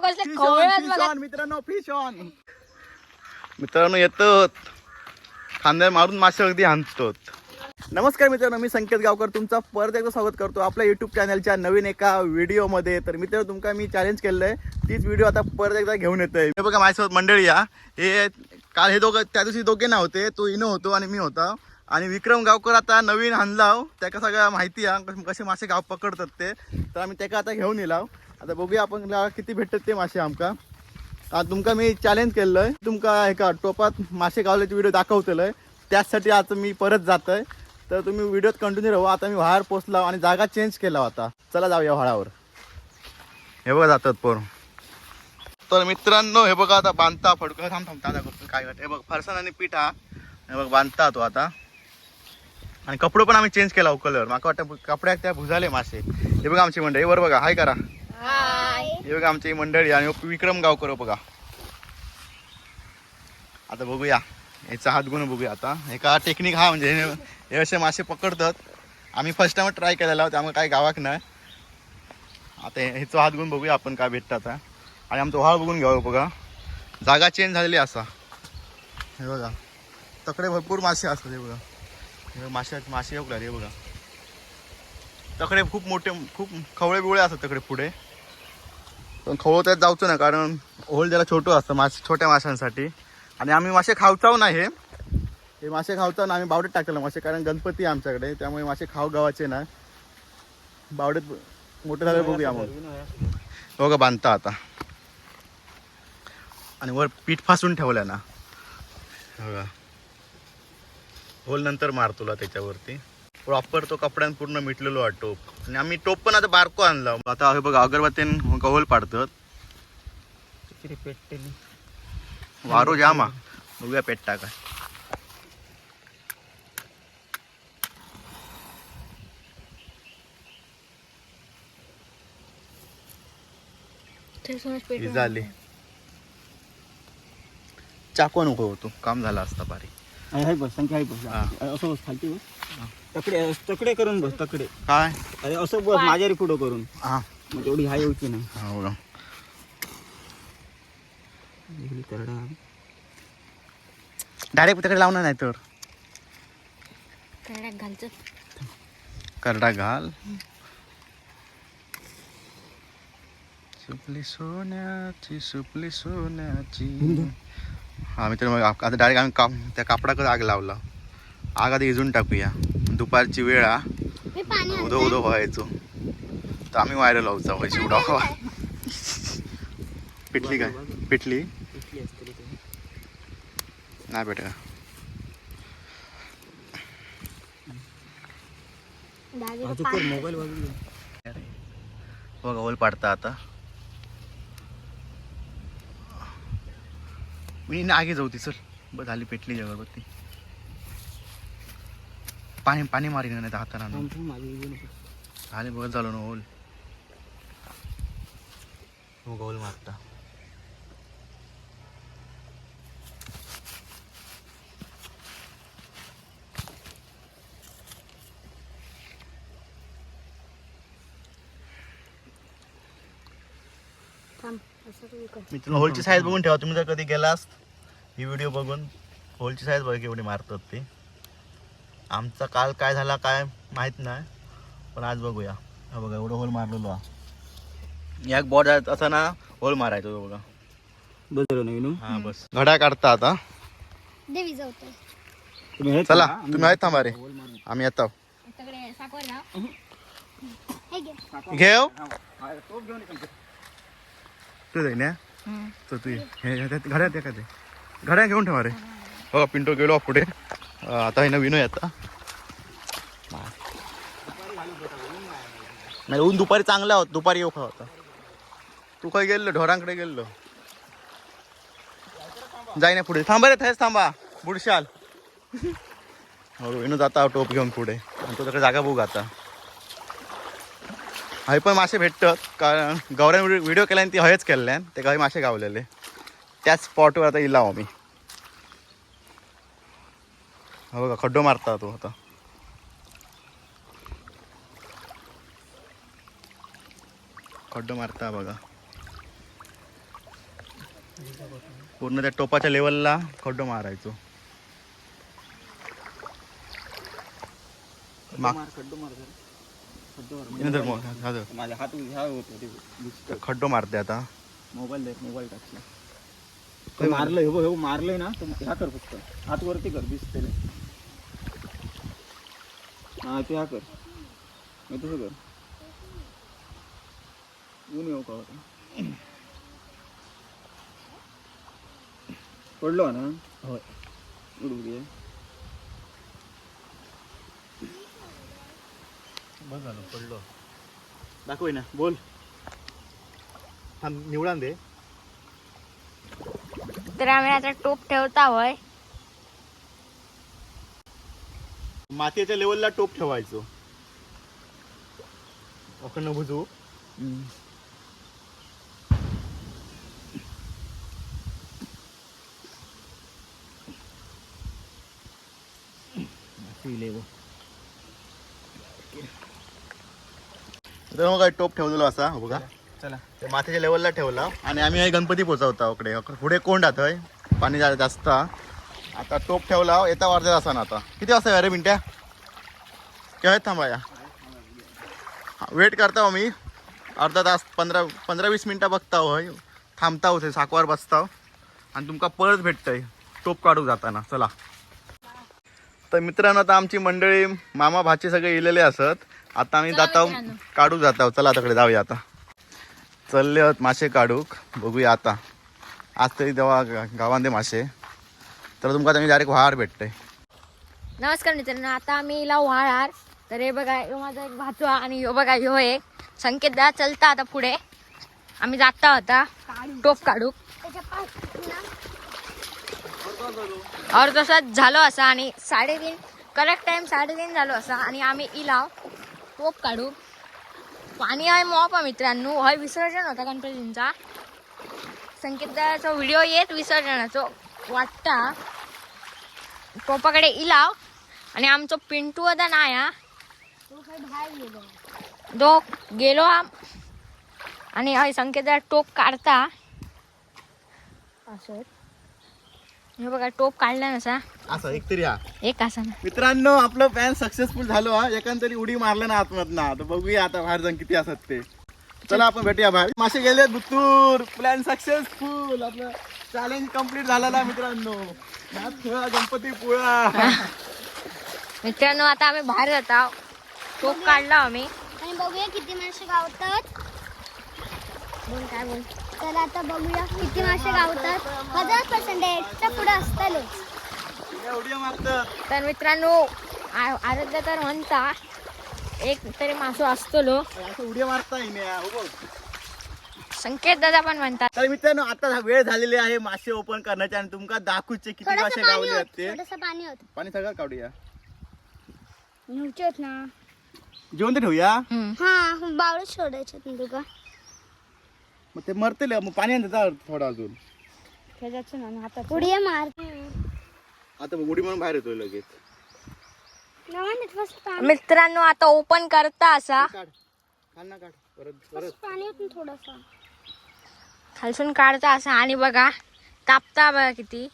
मित्रांनो fish on मित्रांनो येतो खांद्यावर मारून मासे अगदी आणतो नमस्कार मित्रांनो मी संकेत गावकर. तुमचा परत एकदा स्वागत करतो आपल्या युट्यूब चॅनलच्या नवीन एका व्हिडिओमध्ये तर मित्रांनो तुमका मी चॅलेंज केलं आहे तीच व्हिडिओ आता परत एकदा घेऊन येतोय. हे बघा माझ्यासोबत मंडळी या. हे काल हे दोघं त्या दिवशी दोघे नव्हते तो इनो होतो आणि मी होता. आणि विक्रम गावकर आता नवीन आणला त्याका सगळं माहिती आहे कसे मासे गाव पकडतात ते. तर आम्ही त्याका आता घेऊन येला आता बघूया आपण किती भेटतात ते मासे आमका. आता तुमका मी चॅलेंज केलेलं आहे तुमका एका टोपात मासे गावल्याचे व्हिडिओ दाखवतेलो आहे त्याचसाठी आता मी परत जात आहे तर तुम्ही व्हिडिओत कंटिन्यू राहू. आता मी बाहेर पोचला आणि जागा चेंज केला होता चला जाऊया व्हाळावर हे बघा जातात पोर. तर मित्रांनो हे बघा आता बांधता फडकं. थांब थांब दादा करतो. काय वाटतं हे बघ फरसाण आणि पिठा हे. बघ बांधता तो आता. आणि कपडे पण आम्ही चेंज केला हो कलर माका वाटतं कपड्यात त्या भुजाले मासे. हे बघा आमची मंडळी. वर बघा. हाय करा. हे बघा आमची मंडळी आणि विक्रम गावकर बघा. आता बघूया. याचा हात गुण बघूया आता. एका टेक्निक हा म्हणजे हे- असे मासे पकडतात. आम्ही फर्स्ट टाइम ट्राय केलेला आहोत त्यामुळे काय गावाक नाही. आता ह्याचा हात गुण बघूया आपण काय भेटतं आता. आणि आमचं व्हाळ बघून घ्यावं बघा. जागा चेंज झालेली असा. हे बघा. तकडे भरपूर मासे असतात हे बघा. हे मासे मासे येऊ लागले हे बघा. तकडे खूप मोठे खूप खवळे बिवळे असतात तकडे पुढे. पण खवळ त्यात जाऊचो ना कारण होल त्याला छोटं असतं मासे छोट्या माशांसाठी. आणि आम्ही मासे खावचाव नाही हे. हे मासे खावचाव ना आम्ही बावडेत टाकलेलं मासे कारण गणपती आमच्याकडे त्यामुळे मासे खाऊ गावाचे ना. बावडेत मोठे झाले बघूया मग. बघा बांधता आता. आणि वर पीठ फासून ठेवलं ना. बघा. होल नंतर मारतोला त्याच्यावरती. प्रॉपर तो कपड्यान पूर्ण मिटलेलो हा टोप आणि आम्ही टोप पण आता बारको आणला. आता हे बघा अगरबत्तीन होल पाडतात. वारो जामा बघूया पेटता काय. ही झाली. चाकू नको होतो काम झाला असता बारीक हाय बस संख्या आहे बस. असं बस खालती बस. तकडे तकडे करून बस तकडे. काय? अरे असं बस माझ्या पुढं करून. हा. म्हणजे एवढी हाय होती नाही. हा बघा करडा. डायरेक्ट तिकडे लावणार नाही तर? घालचं करडा घाल. सुपली सोन्याची सुपली सोन्याची. हा मित्र मग आप- आता डायरेक्ट आम्ही काम त्या कापडाकडे आग लावला. आग आधी इजून टाकूया. दुपारची वेळ हा मी पाणी उदो उदो व्हायचो. तर आम्ही व्हायची उडा हवा पिटली काय? पिटली? नाही भेट. बघा होल पाडता आता. मी ना आगे जाऊ ती चल. बस झाली पेटली अगरबत्ती पाणी पाणी मारीन नाही तर हाताने. झाले बघत झालो ना होल होल मारता. मित्रांनो होलची साईज बघून ठेवा. तुम्ही जर कधी गेलास ही व्हिडिओ बघून होलची साईज बघा केवढी मारतात ते. आमचा काल काय झाला काय माहीत नाही पण आज बघूया. हा बघा एवढं होल मारलेलो हा. या बॉड असा ना होल मारायचो तो बघा. बस झालं ना विनू? हा बस. घड्या काढता आता. देवी हे चला तुम्ही आहेत थांबा रे. आम्ही येतो सगळे साखर ना हे घे. घेव हा, हा, टोप घेऊन ये. तू जाईन तर तू ये. हे हे- हे- घड्या ते का ते? घड्या घेऊन ठेवा रे. बघा पिंटो गेलो पुढे. आता हे नवीन येता नाही ऊन दुपारी चांगला आहोत दुपारी येऊ खा होता. तू काय गेलो ढोरांकडे गेलो जाई ना पुढे. थांबा रे थेच थांबा. बुडशाल. हो विनू जाता टोप घेऊन पुढे. आणि तुझ्याकडे जागा बघू आता. हय पण मासे भेटतात कारण गौऱ्याने व्हिडिओ केल्याने ती हयच केल्ल्यान ते काही मासे गावलेले. त्याच स्पॉटवर आता इला आम्ही. हा बघा खड्डो मारता तो आता. खड्डो मारता बघा. पूर्ण त्या टोपाच्या लेवलला खड्डो मारायचो. खड्डो मारते आता. मोबाईल मोबाईल टाकला. ते मारलंय हो हो मारलंय ना तर ह्या कर फक्त. हात वरती कर दिसते हा ते ह्या कर. मग तसं कर. ऊन येऊ का होता पडलो ना? होय. उडू दे बस झालं पडलो. दाखव ना बोल. हा निवडा दे. तर आम्ही आता टोप ठेवता होय. मातीच्या लेवलला टोप ठेवायचो. अखंड बुजू तर मग काय टोप ठेवलेलो असा हो बघा. चला. ते मातीच्या लेवलला ठेवला. आणि आम्ही हे गणपती पोचवता इकडे. पुढे कोंड हय पाणी जा- जास्त. हा. आता टोप ठेवला. येता वाजता असा ना आता. किती वाजता अरे मिनट्या केव्हा थांबाया वेट करता हो मी. अर्धा तास पंधरा पंधरा वीस मिनटं बघता होय थांबता होते साकवार बसता आणि तुमका परत भेटतंय. टोप काढू जाताना. चला. तर मित्रांनो आता आमची मंडळी मामा भाचे सगळे इलेले असत. आता आम्ही जाता काढू जाता चला तिकडे जाऊया आता. चलले आहोत मासे काढूक. बघूया आता. आज तरी तेव्हा गावांदे मासे. तर तुमका तुम्ही डायरेक्ट व्हार भेटते नमस्कार मित्रांनो आता आम्ही लावू हार तर हे बघा यो माझा एक भाचवा आणि यो बघा यो एक. संकेत दा चलता आता पुढे. आम्ही जाता होता टोप काढू और तसंच झालो असा आणि साडेतीन करेक्ट टाइम साडेतीन झालो असा आणि आम्ही इलाव टोप काढू पाणी आहे मोपा मित्रांनो. हय विसर्जन होता गणपतींचा. संकेताचा व्हिडिओ येत विसर्जनाचो. वाटता. पोपाकडे इलाव. आणि आमचो पिंटू आता नाही हा. तो गेलो हा. आणि हय संकेत टोप काढता. असं. हे बघा टोप काढला नसा असं. एक तरी हा. एक असा ना. मित्रांनो आपलं प्लॅन सक्सेसफुल झालो हा. तरी उडी मारलं ना आतमधनं. आता बघूया आता बाहेर जाऊन किती असत ते. चला आपण भेटूया बाहेर. मासे गेले बुतूर प्लॅन सक्सेसफुल आपलं चॅलेंज कंप्लीट झालेला मित्रांनो. गणपती पुळा. मित्रांनो आता आम्ही बाहेर जात आहोत. टोप काढला आम्ही. आणि बघूया किती मासे गावतात. बोल काय बोल. चला आता बघूया किती मासे गावतात. हजार पर्सेंटेजच्या पुढे असतातच तर. मित्रांनो आ- आराध्य तर म्हणता एक तरी मासो असतलो. असं उडी मारता. संकेत दादा पण म्हणतात. तर मित्रांनो आता हा वेळ झालेली आहे मासे ओपन करण्याचे आणि तुमका दाखवूचे किती मासे गावले आहेत होत ते थोडस पाणी होत. पाणी सगळं काढूया. ना. जेवण ते ठेवूया. हा बावळ सोडायचे तुका. मग ते मरते मग पाणी आणते थोडा अजून. मार. आता बघ, उडी म्हणून बाहेर येतोय लगेच. पाणी. मित्रांनो आता ओपन करता असा. काढ काढ ना काढ परत परत. पाणी होत थोडस. खालसून काढता असा आणि बघा तापता बघा किती.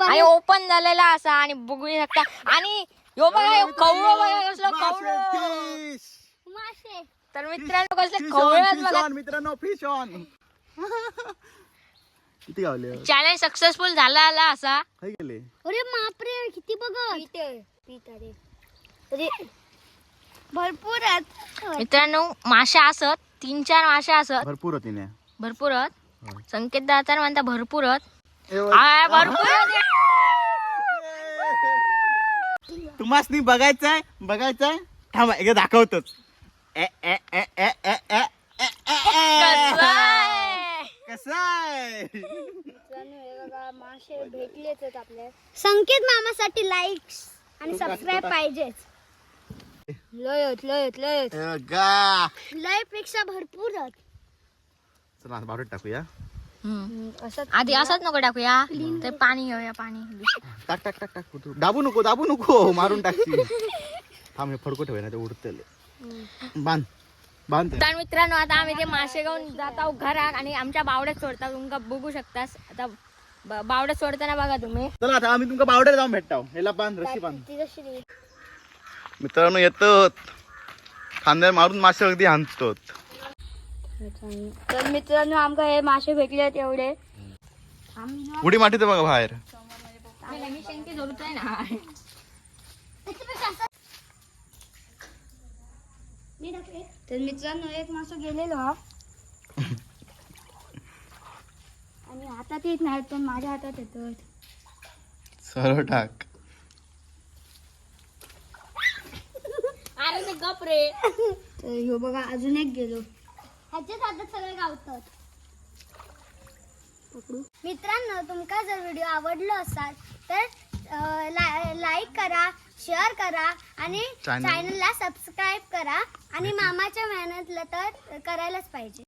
आणि ओपन झालेला असा आणि बघू शकता आणि यो बघा कवळो बघा कसलं कवळो फिश तर मित्रांनो कसले बघा. मित्रांनो फिश ऑन किती गावले? चॅलेंज सक्सेसफुल झाला आला असा. काय गेले अरे मापरे किती बघत? अरे भरपूर आहेत. मित्रांनो मासे असत तीन चार मासे असत. भरपूर होती ना. भरपूरच संकेत दादा तर म्हणता वर- आ, भरपूर तुम्हासनी बघायचंय बघायचंय? थांबा एकदा दाखवतोच. कसं आहे? मासे भेटलेच आपल्या संकेत मामासाठी लाईक्स आणि सबस्क्राईब पाहिजेच. लयत लयत लयत. ए, गा. लयपेक्षा भरपूर आहेत चला आता बाहेर टाकूया. आधी असंच नको टाकूया. ते पाणी घेऊया पाणी. टाक टाक टाक टाक तू दाबू नको दाबू नको मारून टाकशी थांब हे फडको ठेवाय ना ते उडतले. बांध. बांधते तर मित्रांनो आता आम्ही ते मासे घेऊन जात आहोत घरात आणि आमच्या बावड्यात सोडतात तुमका बघू शकतास. आता ब- बावड्यात सोडताना बघा तुम्ही. चला आता आम्ही तुमका बावड्याला जाऊन भेटतो. ह्याला बांध रशी बांध? मित्रांनो येतो खांद्यावर मारून मासे अगदी हाणतो तर मित्रांनो आमका हे मासे भेटले आहेत एवढे. उडी माटी तर बघा बाहेर. मी शेंकी जोडतोय ना. तर मित्रांनो एक मासा गेलेलो. आणि हातात येत नाही पण माझ्या हातात येतो. सरळ टाक. अरे ते गप रे. तर ह्यो बघा अजून एक गेलो. ह्याच्याच हातात सगळे गावतात. मित्रांनो तुमका जर व्हिडिओ आवडलो असाल तर लाईक करा शेअर करा आणि Channel. चॅनलला सबस्क्राईब करा. आणि मामाच्या मेहनतला तर करायलाच पाहिजे.